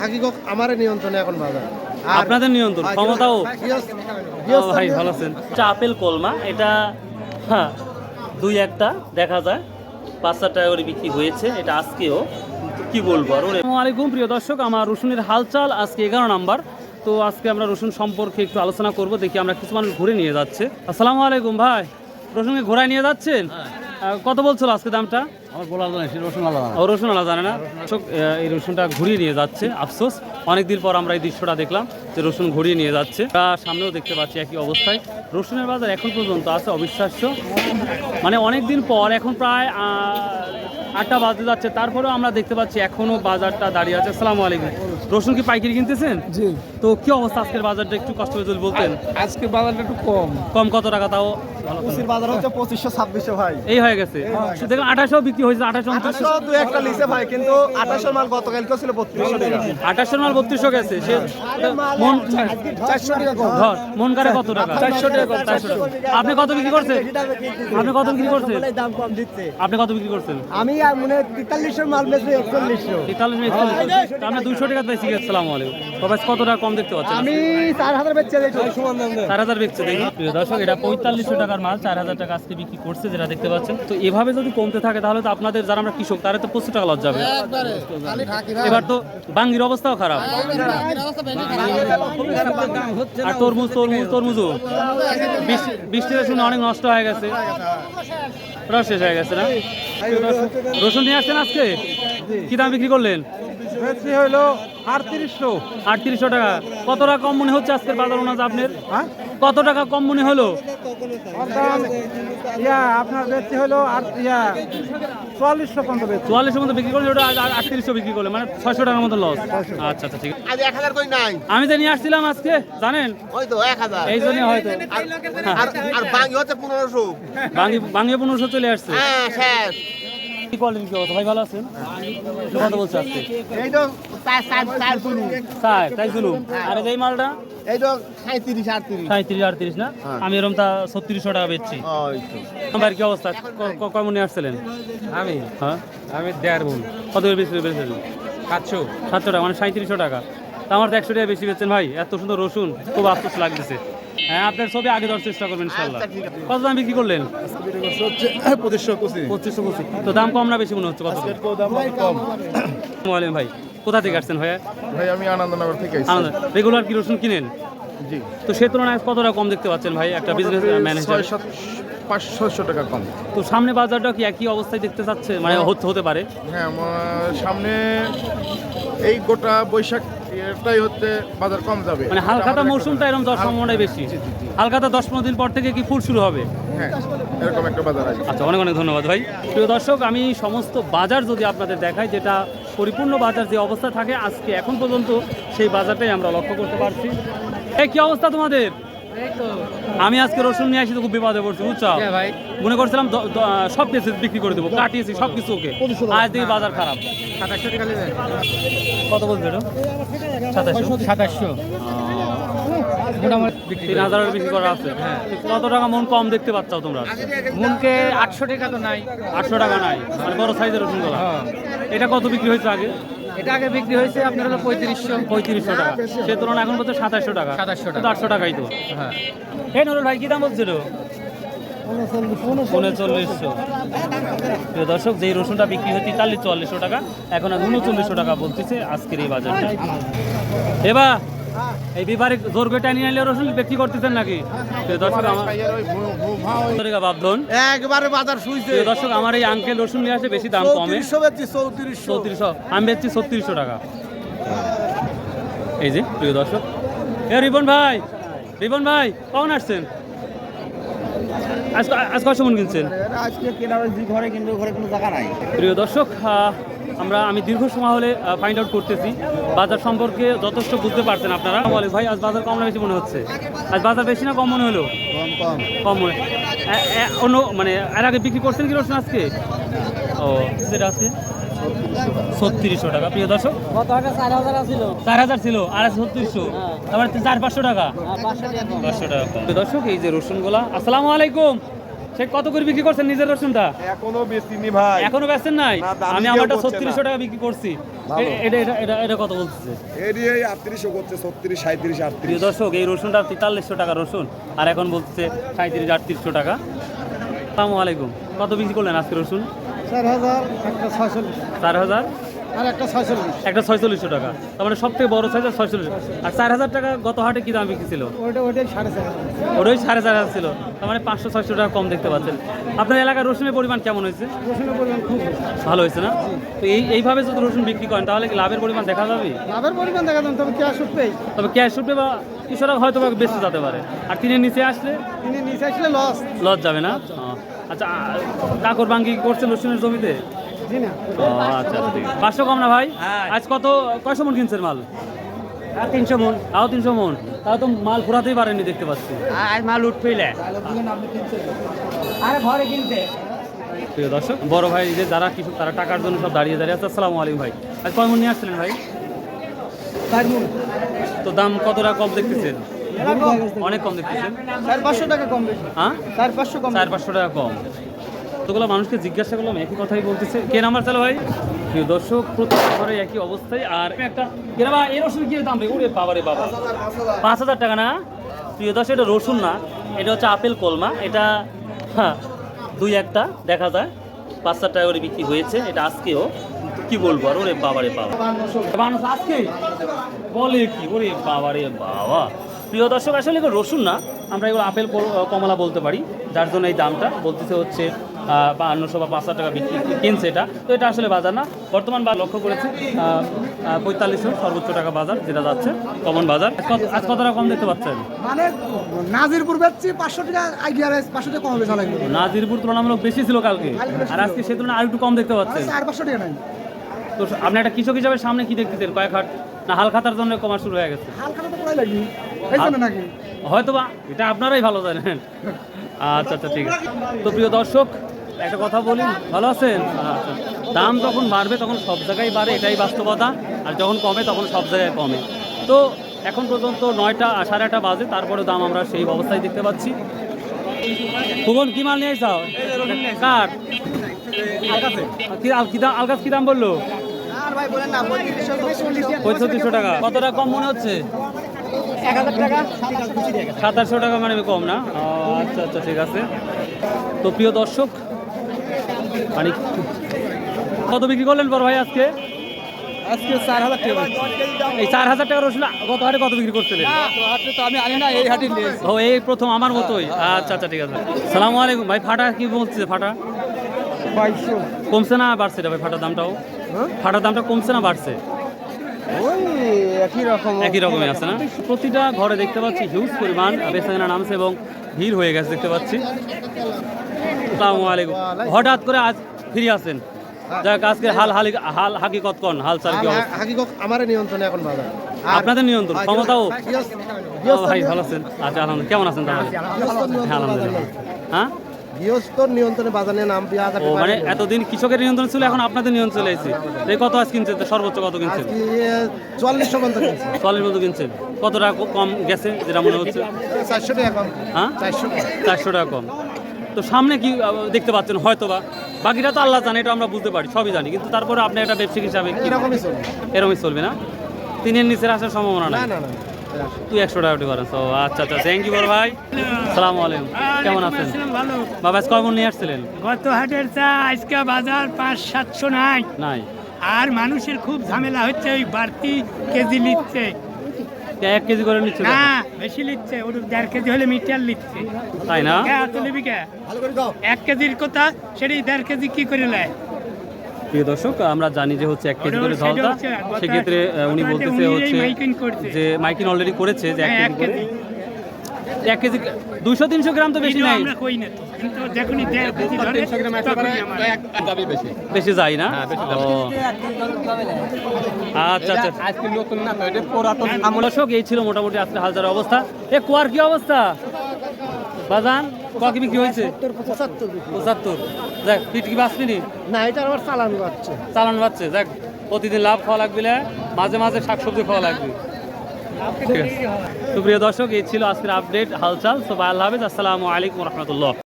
হাকিগত আমার নিয়ন্ত্রণে এখন বাজার। আপনাদের নিয়ন্ত্রণ ক্ষমতাও গৃহস্থ- ও গৃহস্থ ভাই ভালো আছেন। চা আপেল কলমা এটা হ্যাঁ দুই একটা দেখা যায়। পাঁচ চার টাকা করে বিক্রি হয়েছে এটা আজকেও। কি বলব আর আলাইকুম প্রিয় দর্শক আমার রসুনের হালচাল আজকে এগারো নাম্বার। তো আজকে আমরা রসুন সম্পর্কে একটু আলোচনা করব দেখি আমরা কিছু মানুষ ঘুরে নিয়ে যাচ্ছে। আসসালামু আলাইকুম ভাই রসুনকে ঘোরায় নিয়ে যাচ্ছেন? আহ, কত বলছিল আজকে দামটা? আমার বলা জানে রসুন আলাদা ও রসুন আলাদা জানে না। এই রসুনটা ঘুরিয়ে নিয়ে যাচ্ছে আফসোস। অনেকদিন পর আমরা এই দৃশ্যটা দেখলাম যে রসুন ঘুরিয়ে নিয়ে যাচ্ছে। তা সামনেও দেখতে পাচ্ছি একই অবস্থায়। রসুনের বাজার এখন পর্যন্ত আছে অবিশ্বাস্য। মানে অনেক দিন পর এখন প্রায় আটটা বাজতে যাচ্ছে। তারপরেও আমরা দেখতে পাচ্ছি এখনও বাজারটা দাঁড়িয়ে আছে। আসসালামু আলাইকুম। রসুন কি পাইকারি কিনতেছেন? জি। তো কি অবস্থা আজকের বাজারটা? একটু কষ্ট করে যদি বলতেন। আজকে বাজারটা একটু কম। কম কত টাকা তাও? কুচির বাজার হচ্ছে পঁচিশশো ছাব্বিশশো ভাই। এই হয়ে গেছে। আঠাশশো বিক্রি হয়েছে আঠাশশো আঠাশশো দু একটা লিখছে ভাই কিন্তু আঠাশশো মাল গতকালকে ছিল বত্রিশশো টাকা। আঠাশশো মাল বত্রিশশো গেছে। সে মন চারশো টাকা ধর মন কারে কত টাকা? চারশো টাকা চারশো টাকা আপনি কত বিক্রি করছেন? আপনি কত বিক্রি করছেন? দাম কম দিচ্ছে। আপনি কত বিক্রি করছেন? আমি মনে হয় তেতাল্লিশশো মাল বেশি একচল্লিশশো। তেতাল্লিশ দুইশো পেয়েছি আসসালামু আলাইকুম। তবে কত টাকা কম দেখতে পাচ্ছেন? আমি চার হাজার বেচছে চার হাজার বিকছে দেখি। প্রিয় দর্শক এটা পঁয়তাল্লিশশো টাকার মাল চার হাজার টাকা আজকে বিক্রি করছে যেটা দেখতে পাচ্ছেন। তো এভাবে যদি কমতে থাকে তাহলে তো আপনাদের যারা আমরা কৃষক তারা তো পঁচিশ টাকা লস যাবে এবার তো বাঙ্গির অবস্থাও খারাপ। আর তরমুজ তরমুজ তরমুজও। বৃষ্টি বৃষ্টিতে শুনে অনেক নষ্ট হয়ে গেছে। শেষ হয়ে গেছে না? রসুন নিয়ে আসছেন আজকে? কি দাম বিক্রি করলেন? বেশি হইল আটত্রিশশো। আটত্রিশশো টাকা। কত টাকা কম মনে হচ্ছে আজকের বাজার ওনাজ আপনার? হ্যাঁ? কত টাকা কম মনে হলো? ইয়া আপনার আর ইয়া চুয়াল্লিশশো পর্যন্ত চুয়াল্লিশের মতো বিক্রি করলে ওটা আটত্রিশশো বিক্রি করলে মানে ছয়শো টাকার মতো লস আচ্ছা আচ্ছা ঠিক আছে। এক হাজার কই নাই? আমি তো নিয়ে আসছিলাম আজকে জানেন? ওই তো এক হাজার। এই জন্য হয়তো আর আর বাঙ্গি হচ্ছে পনেরোশো। বাঙি বাঙিয়ে পনেরোশো চলে আসছে। হ্যাঁ শেষ। কি কোয়ালিটি কি অবস্থা? ভাই ভালো আছেন? কত বলছে আজকে? এই তো চার চার চার তাই জুলুম। আর এই মালটা? এই তো সাঁত্রিশ আটত্রিশ। সাঁত্রিশ আটত্রিশ না? আমি এরকম তা ছত্রিশশো টাকা বেচছি। ওই তো। ভাই কি অবস্থা? ক- ক- আসছিলেন? আমি? হ্যাঁ। আমি দেড় গুণ কত বেশি বেচেছেন সাতশো। সাতশো টাকা মানে সাঁত্রিশশো টাকা। তা আমার তো একশো টাকা বেশি বেচছেন ভাই। এত সুন্দর রসুন খুব আফসোস লাগতেছে। হ্যাঁ আপনার ছবি আগে দেওয়ার চেষ্টা করবেন ইনশাল্লাহ। আচ্ছা, ঠিক আছে। কত দাম বিক্রি করলেন? পঁচিশশো পঁচিশ পঁচিশশো পঁচিশ তো দাম কম না বেশি মনে হচ্ছে কত? দাম কম। ভাই কোথা থেকে আসছেন ভাইয়া? ভাই আমি আনন্দনগর থেকে আনন্দ রেগুলার কি রসুন কিনেন? জি। তো সে তুলনায় কতটা কম দেখতে পাচ্ছেন ভাই একটা বিজনেস ম্যানেজার ছয় সাত পাঁচ ছয়শো টাকা কম। তো সামনে বাজারটা কি একই অবস্থায় দেখতে চাচ্ছে মানে হতে হতে পারে। হ্যাঁ সামনে এই গোটা বৈশাখ এটাই হচ্ছে বাজার কম যাবে। মানে হালখাতা মৌসুমটা এরকম দশ সম্ভাবনাই বেশি। হালখাতা দশ পনেরো দিন পর থেকে কি ফুল শুরু হবে? হ্যাঁ এরকম একটা বাজার আছে। আচ্ছা অনেক অনেক ধন্যবাদ ভাই। প্রিয় দর্শক আমি সমস্ত বাজার যদি আপনাদের দেখাই যেটা পরিপূর্ণ বাজার যে অবস্থা থাকে আজকে এখন পর্যন্ত সেই বাজারটাই আমরা লক্ষ্য করতে পারছি। এই কি অবস্থা তোমাদের? আমি আজকে রসুন নিয়ে আসি তো খুব বিপদে পড়ছি বুঝছ? ভাই? মনে করছিলাম সব কিছু বিক্রি করে দেবো কাটিয়েছি সব কিছু ওকে। আজ দেখি বাজার খারাপ। কত বলছো সাতাশশো। সাতাশশো। তিন হাজারের বিক্রি করা আছে। কত টাকা মন কম দেখতে পাচ্ছ তোমরা? মনকে আটশো টাকা তো নাই। আটশো টাকা নাই মানে বড় সাইজের রসুন হ্যাঁ। এটা কত বিক্রি হয়েছে আগে? এটা আগে বিক্রি হয়েছে আপনার হলো পঁয়ত্রিশশো। পঁয়ত্রিশশো টাকা। সে তুলনায় এখন বলছে সাতাশশো টাকা। সাতাশশো টাকা। আটশো টাকাই তো। হ্যাঁ। এই নুরুল ভাই কি দাম বলছিল? উনচল্লিশশো। প্রিয় দর্শক যেই রসুনটা বিক্রি হচ্ছে তাহলে চুয়াল্লিশশো টাকা এখন আর উনচল্লিশশো টাকা বলতেছে আজকের এই বাজারটা। এবা এই বিবারে জোর করে টানিয়ে আনলে রসুন বিক্রি করতেছেন নাকি? দর্শক আমার বাবধন একবারে বাজার শুইছে। দর্শক আমার এই আঙ্কেল রসুন নিয়ে আসে বেশি দাম কমে। চৌত্রিশশো চৌত্রিশশো। আমি বেচছি ছত্রিশশো টাকা। এই যে প্রিয় দর্শক। এ রিবন ভাই রিবন ভাই কখন আসছেন? আজ আজ কয় সময় কিনছেন? আজকে কেনা হয়েছে ঘরে কিন্তু ঘরে কোনো জায়গা নাই। প্রিয় দর্শক আমরা আমি দীর্ঘ সময় হলে ফাইন্ড আউট করতেছি। বাজার সম্পর্কে যথেষ্ট বুঝতে পারছেন আপনারা। বলে ভাই আজ বাজার কম না বেশি মনে হচ্ছে? আজ বাজার বেশি না কম মনে হলো? কম কম। কম মনে অন্য মানে এর আগে বিক্রি করছেন কি রসুন আজকে? ও সেটা আছে ছত্রিশশো টাকা। প্রিয় দর্শক চার হাজার ছিল আর আছে ছত্রিশশো। তারপরে চার পাঁচশো টাকা। পাঁচশো টাকা। প্রিয় দর্শক এই যে রসুনগুলা। আসসালামু আলাইকুম। সে কত করে বিক্রি করছেন নিজের রসুনটা এখনও বেশিনি ভাই। এখনও বেচেন নাই? আমি আমারটা করছে ছত্রিশশো না। টাকা বিক্রি করছি। এটা এটা এটা এটা কত বলতেছে? এরিয়া আটত্রিশশো করছে ছত্রিশ সাঁত্রিশ আটত্রিশ। প্রিয় দর্শক এই রসুনটা তেতাল্লিশশো টাকা রসুন। আর এখন বলতেছে সাঁত্রিশ আটত্রিশশো টাকা। আসসালামু আলাইকুম। কত বিক্রি করলেন আজকে রসুন? চার হাজার একটা ছয়চল্লিশ। চার হাজার? আর একটা ছয়চল্লিশ। একটা ছয়চল্লিশশো টাকা। তার মানে সব থেকে বড় সাইজ ছয়চল্লিশ। আর চার হাজার টাকা গত হাটে কি দাম বিক্রি ছিল? ওইটা ওইটাই সাড়ে চার হাজার। ওটাই সাড়ে চার হাজার ছিল। তার মানে পাঁচশো ছয়শো টাকা কম দেখতে পাচ্ছেন। আপনার এলাকার রসুনের পরিমাণ কেমন হয়েছে? রসুনের পরিমাণ খুব ভালো হয়েছে না? তো এই এইভাবে যদি রসুন বিক্রি করেন তাহলে কি লাভের পরিমাণ দেখা যাবে? লাভের পরিমাণ দেখা যান তবে ক্যাশ উঠবেই। তবে ক্যাশ উঠবে বা কৃষকরা হয়তো বেঁচে যেতে পারে। আর তিনের নিচে আসলে? তিনি নিচে আসলে লস লস যাবে না? আচ্ছা আর কাকর বাঙ্গি করছেন রসুনের জমিতে? আচ্ছা আচ্ছা। পাঁচশো কম না ভাই? আজ কত কয়শো মন কিনছেন মাল? তিনশো মন। তাও তিনশো মন। তাও তো মাল ফুরাতেই পারেনি দেখতে পাচ্ছি। আর মাল উঠবেইলে আরে ঘরে কিনতে। প্রিয় দর্শক বড় ভাই যে যারা কৃষক তারা টাকার জন্য সব দাঁড়িয়ে দাঁড়িয়ে আছে। আসসালামু আলাইকুম ভাই। আজ কয় মন নিয়ে আসছিলেন ভাই? তো দাম কতটা কম দেখতেছেন? অনেক কম দেখতেছেন। চার পাঁচশো টাকা কম হ্যাঁ? চার পাঁচশো কম চার পাঁচশো টাকা কম। তোগুলো মানুষকে জিজ্ঞাসা করলাম একই কথাই বলতেছে। কে নাম্বার চালো ভাই? প্রিয় দর্শক প্রত্যেক ঘরে একই অবস্থায় আর একটা কেনা বা এর রসুন কি দাম রে? ওরে বাবা রে বাবা। পাঁচ হাজার টাকা। না? প্রিয় দর্শক এটা রসুন না এটা হচ্ছে আপেল কলমা। এটা হ্যাঁ দুই একটা দেখা যায়। পাঁচ হাজার টাকা করে বিক্রি হয়েছে এটা আজকেও। কি বলব আর ওরে বাবা রে বাবা। মানুষ আজকে? বলে কি ওরে বাবা রে বাবা। প্রিয় দর্শক আসলে এগুলো রসুন না। আমরা এগুলো আপেল কমলা বলতে পারি যার জন্য এই দামটা। বলতেছে হচ্ছে বাহান্নশো বা পাঁচ হাজার টাকা বিক্রি কিনছে এটা। তো এটা আসলে বাজার না। বর্তমান বা লক্ষ্য করেছে পঁয়তাল্লিশশো সর্বোচ্চ টাকা বাজার যেটা যাচ্ছে কমন বাজার। আজ কত- টাকা কম দেখতে পাচ্ছেন? মানে নাজিরপুর বেচছি পাঁচশো টাকা আইডিয়া পাঁচশো টাকা কম হবে চালাই নাজিরপুর তুলনামূলক বেশি ছিল কালকে। আর আজকে সে তুলনায় আর একটু কম দেখতে পাচ্ছেন। চার পাঁচশো টাকা নাই। তো আপনি একটা কৃষক হিসাবে সামনে কি দেখতেছেন? কয়েক হাট? না হাল খাতার জন্য কমার শুরু হয়ে গেছে। হালকা তো পড়াই লাগবে। নাকি? হয়তো বা এটা আপনারাই ভালো জানেন। আচ্ছা আচ্ছা ঠিক আছে। তো প্রিয় দর্শক একটা কথা বলি ভালো আছেন? আচ্ছা দাম যখন বাড়বে তখন সব জায়গায় বাড়ে এটাই বাস্তবতা। আর যখন কমে তখন সব জায়গায় কমে। তো এখন পর্যন্ত নয়টা সাড়ে আটটা বাজে তারপরে দাম আমরা সেই অবস্থায় দেখতে পাচ্ছি। ভুবন কি মাল নিয়ে যাও কাঠ কি দাম আলগাছ কি দাম বলল? পঁয়ত্রিশশো টাকা। কতটা কম মনে হচ্ছে? এক হাজার টাকা। সাতাশশো টাকা মানে কম না? ও, আচ্ছা আচ্ছা ঠিক আছে। তো প্রিয় দর্শক মানে কত বিক্রি করলেন বড় ভাই আজকে? আজকে চার হাজার টাকা। এই চার হাজার টাকা রসুন গত হাটে কত বিক্রি করছিলেন? তো আমি আনি না এই হাটে ও এই প্রথম আমার মতোই। আচ্ছা আচ্ছা ঠিক আছে। সালামু আলাইকুম। ভাই ফাটা কি বলছে ফাটা? কমছে না বাড়ছে ভাই ফাটার দামটাও? ফাটার দামটা কমছে না বাড়ছে? ওই একই রকম একই রকমই আছে না? প্রতিটা ঘরে দেখতে পাচ্ছি হিউজ পরিমাণ বেচাকেনা নামছে এবং ভিড় হয়ে গেছে দেখতে পাচ্ছি। আসসালামু আলাইকুম। হঠাৎ করে আজ ফিরে আসেন। যাক আজকে হাল হালি হাল হাকিকত কন হাল চাল কি? হাকিগত আমার নিয়ন্ত্রণে এখন বাজার। আপনাদের নিয়ন্ত্রণ ক্ষমতাও ভাই ভালো আছেন। আচ্ছা আলহামদুলিল্লাহ। কেমন আছেন তাহলে? আলহামদুলিল্লাহ। হ্যাঁ? গৃহস্থর নিয়ন্ত্রণে বাজার নাম পেয়ে হাজার ও টাকা মানে এতদিন কৃষকের নিয়ন্ত্রণ ছিল এখন আপনাদের নিয়ন্ত্রণ চলে এসেছে। এই কত আজ কিনছেন? সর্বোচ্চ কত কিনছেন? আজকে পর্যন্ত কিনছি। চল্লিশ মতো কিনছেন। কত টাকা কম গেছে যেটা মনে হচ্ছে? চারশো টাকা কম। হ্যাঁ? চারশো টাকা। চারশো টাকা কম। তো সামনে কি দেখতে পাচ্ছেন হয়তো বা বাকিটা তো আল্লাহ জানে এটা আমরা বুঝতে পারি সবই জানি। কিন্তু তারপরে আপনি একটা ব্যবসায়িক হিসাবে এরকমই চলবে। না? তিনের নিচের আসার সম্ভাবনা না না। তুই একশো টাকা করেন। তো আচ্ছা আচ্ছা থ্যাংক ইউ ভাই। সালাম আলাইকুম। কেমন আছেন? ভালো বাবা মন নিয়ে আসছিলেন? গত হাটের চা আজকে বাজার পাঁচ সাতশো নাই। নাই। আর মানুষের খুব ঝামেলা হচ্ছে ওই বাড়তি কেজি নিচ্ছে। এক কেজি করে নিচ্ছে না বেশি নিচ্ছে ওর দেড় কেজি হলে মিটার নিচ্ছে। তাই না? এক কেজির কথা সেটি দেড় কেজি কি করে নেয়? প্রিয় দর্শক আমরা জানি যে হচ্ছে এক কেজি করে ধলতা সেক্ষেত্রে উনি বলতেছে হচ্ছে যে মাইকিন অলরেডি করেছে যে এক হ্যাঁ, কেজি করে। এক কেজি দুশো তিনশো গ্রাম তো বেশি নাই। বেশি যায় না? আচ্ছা আচ্ছা। আজকে নতুন না পুরাতন এই ছিল মোটামুটি আজকে হালদার অবস্থা। এ কুয়ার কি অবস্থা? বাজান কত বিক্রি হয়েছে? পঁচাত্তর যাক পিট কি বাঁচবি না? এটা আমার চালান যাচ্ছে চালান বাড়ছে। যাক প্রতিদিন লাভ খাওয়া লাগবে না, মাঝে মাঝে শাকসবজি খাওয়া লাগবে। সুপ্রিয় দর্শক এই ছিল আজকের আপডেট হালচাল। সবাই আল্লাহ হাফিজ। আসসালামু আলাইকুম রহমতুল্লাহ।